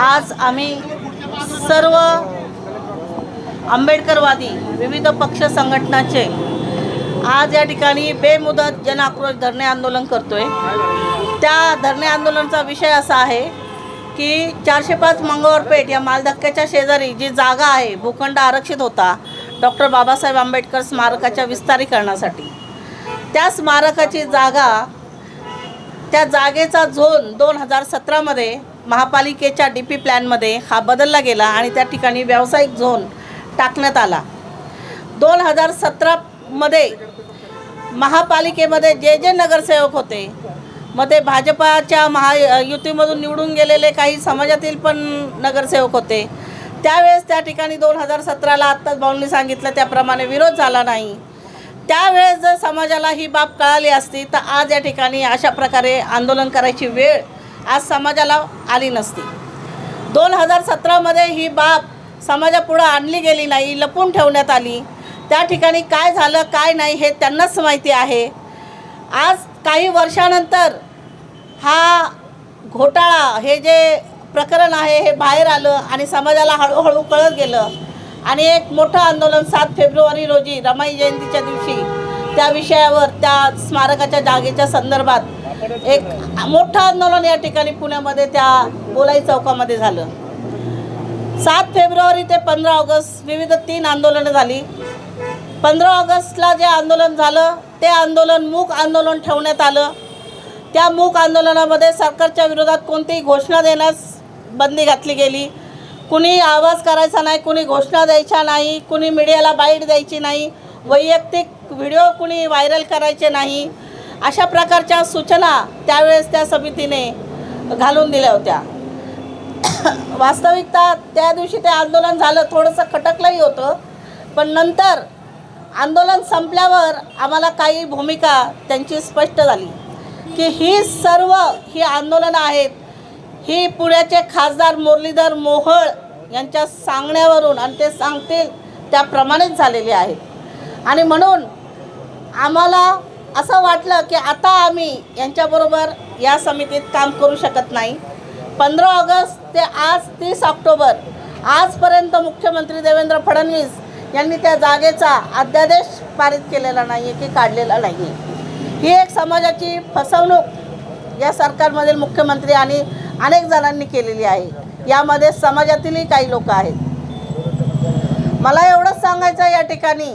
आज आम्ही सर्व आंबेडकरवादी विविध पक्ष संघटनाचे आज या ठिकाणी बेमुदत जन आक्रोश धरणे आंदोलन करतोय. त्या धरणे आंदोलनाचा विषय असा आहे की चारशे पाच मंगळवारपेठ या मालधक्क्याच्या शेजारी जी जागा आहे भूखंड आरक्षित होता डॉक्टर बाबासाहेब आंबेडकर स्मारकाच्या विस्तारीकरणासाठी. त्या स्मारकाची जागा त्या जागेचा झोन दोन हजार सतरामध्ये महापालिकेच्या डी पी प्लॅनमध्ये हा बदलला गेला आणि त्या ठिकाणी व्यावसायिक झोन टाकण्यात आला. दोन हजार सतरामध्ये महापालिकेमध्ये जे जे नगरसेवक होते मध्ये ते भाजपाच्या महायुतीमधून निवडून गेलेले काही समाजातील पण नगरसेवक होते त्यावेळेस त्या ठिकाणी दोन हजार सतराला आत्ताच भाऊंनी सांगितलं त्याप्रमाणे विरोध झाला नाही. त्यावेळेस जर समाजाला ही बाब कळाली असती तर आज या ठिकाणी अशा प्रकारे आंदोलन करायची वेळ आज समाजाला आली नसती. दोन हजार सतरामध्ये ही बाब समाजापुढं आणली गेली नाही लपून ठेवण्यात आली. त्या ठिकाणी काय झालं काय नाही हे त्यांनाच माहिती आहे. आज काही वर्षानंतर हा घोटाळा हे जे प्रकरण आहे हे बाहेर आलं आणि समाजाला हळूहळू कळत गेलं. आणि एक मोठं आंदोलन सात फेब्रुवारी रोजी रमाई जयंतीच्या दिवशी त्या विषयावर त्या स्मारकाच्या जागेच्या संदर्भात एक मोठं आंदोलन या ठिकाणी पुण्यामध्ये त्या बोलाई चौकामध्ये झालं. सात फेब्रुवारी ते पंधरा ऑगस्ट विविध तीन आंदोलनं झाली. पंधरा ऑगस्टला जे आंदोलन झालं ते आंदोलन मूक आंदोलन ठेवण्यात आलं. त्या मूक आंदोलनामध्ये सरकारच्या विरोधात कोणतीही घोषणा देण्यास बंदी घातली गेली. कुणी आवाज करायचा नाही कुणी घोषणा द्यायच्या नाही कुणी मीडियाला बाईट द्यायची नाही वैयक्तिक व्हिडिओ कुणी व्हायरल करायचे नाही. अशा प्रकारच्या सूचना त्यावेळेस त्या समितीने घालून दिल्या होत्या. वास्तविकता त्या दिवशी ते आंदोलन झालं थोडंसं खटकलंही होतं पण नंतर आंदोलन संपल्यावर आम्हाला काही भूमिका त्यांची स्पष्ट झाली की ही सर्व ही आंदोलनं आहेत ही पुण्याचे खासदार मुरलीधर मोहोळ यांच्या सांगण्यावरून आणि ते सांगतील त्याप्रमाणेच झालेली आहेत. आणि म्हणून आम्हाला असं वाटलं की आता आम्ही यांच्याबरोबर या समितीत काम करू शकत नाही. पंधरा ऑगस्ट ते आज तीस ऑक्टोबर आजपर्यंत मुख्यमंत्री देवेंद्र फडणवीस यांनी त्या जागेचा अध्यादेश पारित केलेला नाही आहे की काढलेला नाही आहे ही एक समाजाची फसवणूक या सरकारमधील मुख्यमंत्री आणि अनेक जणांनी केलेली आहे. यामध्ये समाजातीलही काही लोक आहेत. मला एवढंच सांगायचं या ठिकाणी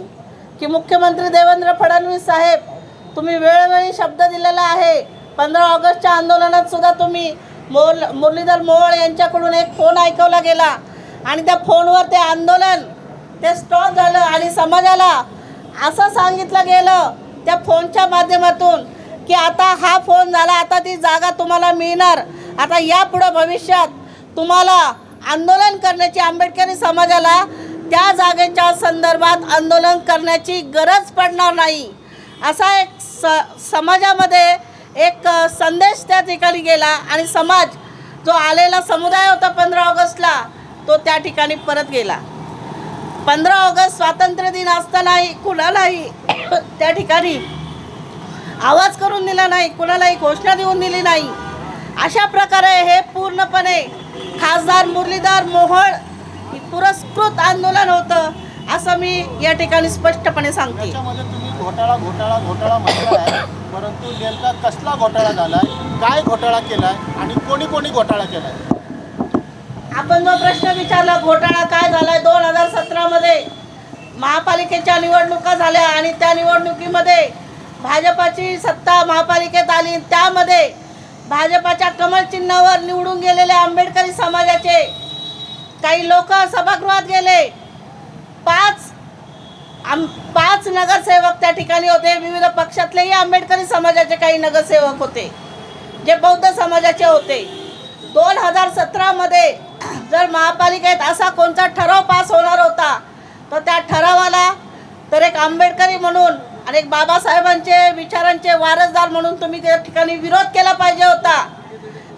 की मुख्यमंत्री देवेंद्र फडणवीस साहेब तुम्ही वेळोवेळी शब्द दिलेला आहे. पंधरा ऑगस्टच्या आंदोलनात सुद्धा तुम्ही मोर मुरलीधर मोहोळ यांच्याकडून एक फोन ऐकवला गेला. आणि त्या फोनवर ते आंदोलन ते स्टॉप झालं आणि समाजाला असं सांगितलं गेलं त्या फोनच्या माध्यमातून की आता हा फोन झाला आता ती जागा तुम्हाला मिळणार. आता यापुढं भविष्यात तुम्हाला आंदोलन करण्याची आंबेडकरी समाजाला त्या जागेच्या संदर्भात आंदोलन करण्याची गरज पडणार नाही. असा एक स समाजामध्ये एक संदेश त्या ठिकाणी गेला आणि समाज जो आलेला समुदाय होता पंधरा ऑगस्टला तो त्या ठिकाणी परत गेला. पंधरा ऑगस्ट स्वातंत्र्य दिन असतानाही कुणालाही त्या ठिकाणी आवाज करून दिला नाही कुणालाही घोषणा देऊन दिली नाही. अशा प्रकारे हे पूर्णपणे खासदार मुरलीधर मोहोळ पुरस्कृत आंदोलन होतं. असं मी या ठिकाणी स्पष्टपणे सांगते. घोटाळा घोटाळा घोटाळा म्हणताय परंतु नेमका कसला घोटाळा झालाय काय घोटाळा केलाय आणि कोणी कोणी घोटाळा केलाय? आपण जो प्रश्न विचारला घोटाळा काय झालाय दोन हजार सतरामध्ये? महापालिकेच्या निवडणुका झाल्या आणि त्या निवडणुकीमध्ये भाजपाची सत्ता महापालिकेत आली. त्यामध्ये भाजपाच्या कमल चिन्हावर निवडून गेलेले आंबेडकरी समाजाचे काही लोक सभागृहात गेले. पाच आम पाच नगरसेवक त्या ठिकाणी होते. विविध पक्षातलेही आंबेडकरी समाजाचे काही नगरसेवक होते. जे बौद्ध समाजाचे होते. दोन हजार सतरामध्ये जर महापालिकेत असा कोणता ठराव पास होणार होता तर त्या ठरावाला तर एक आंबेडकरी म्हणून आणि एक बाबासाहेबांचे विचारांचे वारसदार म्हणून तुम्ही त्या ठिकाणी विरोध केला पाहिजे होता.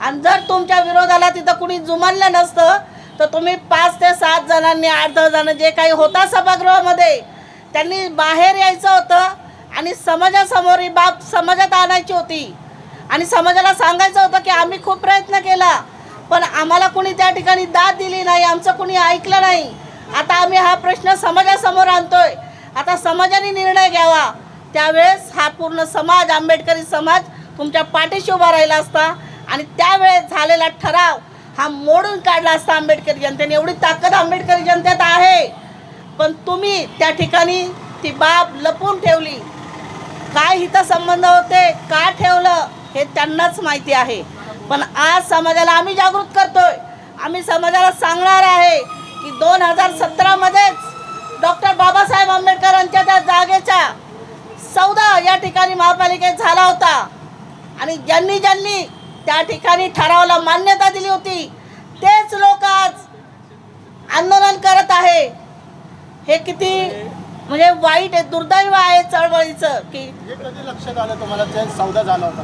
आणि जर तुमच्या विरोधाला तिथं कुणी जुमानलं नसतं तर तुम्ही पाच ते सात जणांनी आठ दहा जण जे काही होता सभागृहामध्ये त्यांनी बाहेर यायचं होतं आणि समाजासमोर ही बाब समाजात आणायची होती. आणि समाजाला सांगायचं होतं की आम्ही खूप प्रयत्न केला पण आम्हाला कुणी त्या ठिकाणी दाद दिली नाही आमचं कुणी ऐकलं नाही. आता आम्ही हा प्रश्न समाजासमोर आणतोय. आता समाजाने निर्णय घ्यावा. त्यावेळेस हा पूर्ण समाज आंबेडकरी समाज तुमच्या पाठीशी उभा राहिला असता आणि त्यावेळेस झालेला ठराव हा मोडून काढला असता आंबेडकरी जनतेने. एवढी ताकद आंबेडकरी जनतेत आहे. पण तुम्ही त्या ठिकाणी ती बाब लपून ठेवली. काय हितसंबंध होते का ठेवलं हे त्यांनाच माहिती आहे. पण आज समाजाला आम्ही जागृत करतोय. आम्ही समाजाला सांगणार आहे की दोन हजार सतरामध्येच डॉक्टर बाबासाहेब आंबेडकरांच्या त्या जागेच्या सौदा या ठिकाणी महापालिकेत झाला होता. आणि ज्यांनी ज्यांनी त्या ठिकाणी ठरावाला मान्यता दिली होती. तेच लोक आज आंदोलन करत आहे. हे किती म्हणजे वाईट आहे दुर्दैव आहे चळवळीचं की लक्षात आलं तुम्हाला? सौदा झाला होता.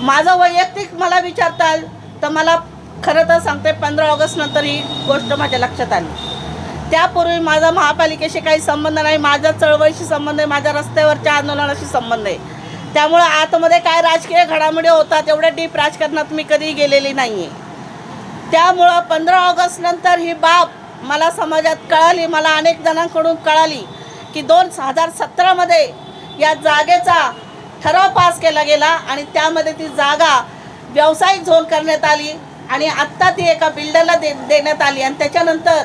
माझं वैयक्तिक मला विचारताल तर मला खरं तर सांगते पंधरा ऑगस्ट नंतर ही गोष्ट माझ्या लक्षात आली. त्यापूर्वी माझा महापालिकेशी काही संबंध नाही माझ्या चळवळीशी संबंध आहे माझ्या रस्त्यावरच्या आंदोलनाशी संबंध आहे त्यामुळं आतमध्ये काय राजकीय घडामोडी होतात एवढ्या डीप राजकारणात मी कधी गेलेली नाही आहे त्यामुळं पंधरा ऑगस्ट नंतर ही बाब मला समाजात कळाली मला अनेक जणांकडून कळाली की दोन हजार सतरामध्ये या जागेचा ठराव पास केला गेला आणि त्यामध्ये ती जागा व्यावसायिक झोन करण्यात आली आणि आत्ता ती एका बिल्डरला दे देण्यात आली आणि त्याच्यानंतर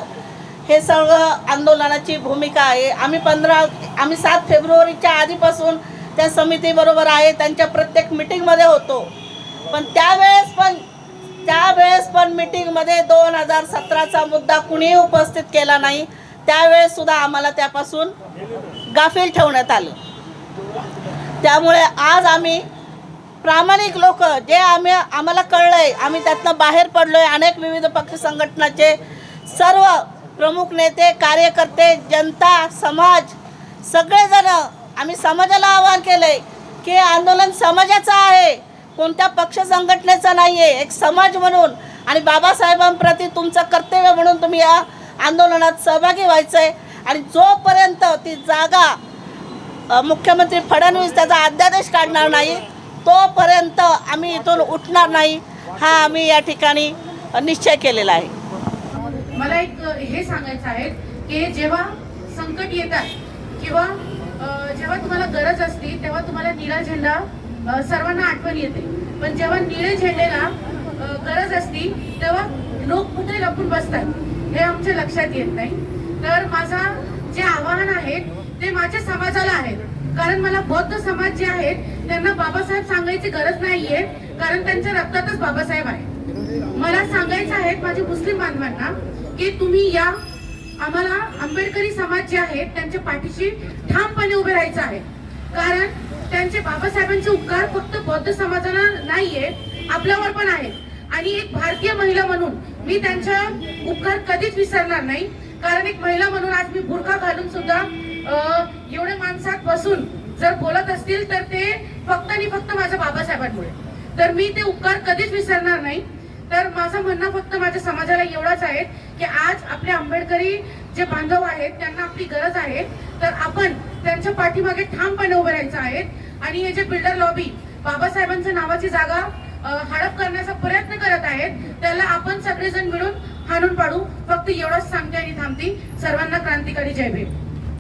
हे सगळं आंदोलनाची भूमिका आहे. आम्ही पंधरा आम्ही सात फेब्रुवारीच्या आधीपासून त्या समितीबरोबर आहे त्यांच्या प्रत्येक मिटिंगमध्ये होतो. पण त्यावेळेस पण त्यावेळेस पण मीटिंगमध्ये दोन हजार सतराचा मुद्दा कुणीही उपस्थित केला नाही. त्यावेळेस सुद्धा आम्हाला त्यापासून गाफील ठेवण्यात आले. त्यामुळे आज आम्ही प्रामाणिक लोक जे आम्ही आम्हाला कळलं आहे आम्ही त्यातनं बाहेर पडलो आहे अनेक विविध पक्ष संघटनाचे सर्व प्रमुख नेते कार्यकर्ते जनता समाज सगळेजण आम्ही समाजाला आवाहन केलंय की आंदोलन समाजाचं आहे. कोणत्या पक्ष संघटनेचं नाही आहे एक समाज म्हणून आणि बाबासाहेबांप्रती तुमचं कर्तव्य म्हणून तुम्ही या आंदोलनात सहभागी व्हायचं आहे आणि जोपर्यंत ती जागा मुख्यमंत्री फडणवीस त्याचा अध्यादेश काढणार नाही तोपर्यंत आम्ही इथून उठणार नाही हा आम्ही या ठिकाणी निश्चय केलेला आहे. मला एक हे सांगायचं आहे की जेव्हा संकट येतात किंवा जेव्हा तुम्हाला गरज असते तेव्हा तुम्हाला निळा झेंडा सर्वांना आठवण येते. पण जेव्हा निळे झेंडेला गरज असती तेव्हा लोक कुठे लपून बसतात? हे आमच्या लक्षात येत नाही. तर माझा जे आव्हान आहे ते माझ्या समाजाला आहेत कारण मला बौद्ध समाज जे आहेत त्यांना बाबासाहेब सांगायची गरज नाहीये. कारण त्यांच्या रक्तातच बाबासाहेब आहे मला सांगायचं आहे माझ्या मुस्लिम बांधवांना की तुम्ही या आम्हाला आंबेडकरी समाज जे आहेत त्यांच्या पाठीशी ठामपणे उभे राहायचं आहे. कारण त्यांचे बाबासाहेबांचे उपकार फक्त बौद्ध समाजाला नाहीये आपल्यावर पण आहेत. आणि एक भारतीय महिला म्हणून मी त्यांच्या उपकार कधीच विसरणार नाही. कारण एक महिला म्हणून आज मी बुरखा घालून सुद्धा एवढे माणसात बसून जर बोलत असतील तर ते फक्त आणि फक्त माझ्या बाबासाहेबांमुळे. तर मी ते उपकार कधीच विसरणार नाही. तर माझं म्हणणं फक्त माझ्या समाजाला एवढाच आहे की आज आपले आंबेडकरी जे बांधव आहेत त्यांना आपली गरज आहे. तर आपण त्यांच्या पाठीमागे ठामपणे उभे राहायचं आहे. आणि हे जे बिल्डर लॉबी बाबासाहेबांच्या नावाची जागा हडप करण्याचा प्रयत्न करत आहेत त्याला आपण सगळेजण मिळून हाणून पाडू. फक्त एवढंच सांगते आणि थांबते. सर्वांना क्रांतिकारी जय भीम.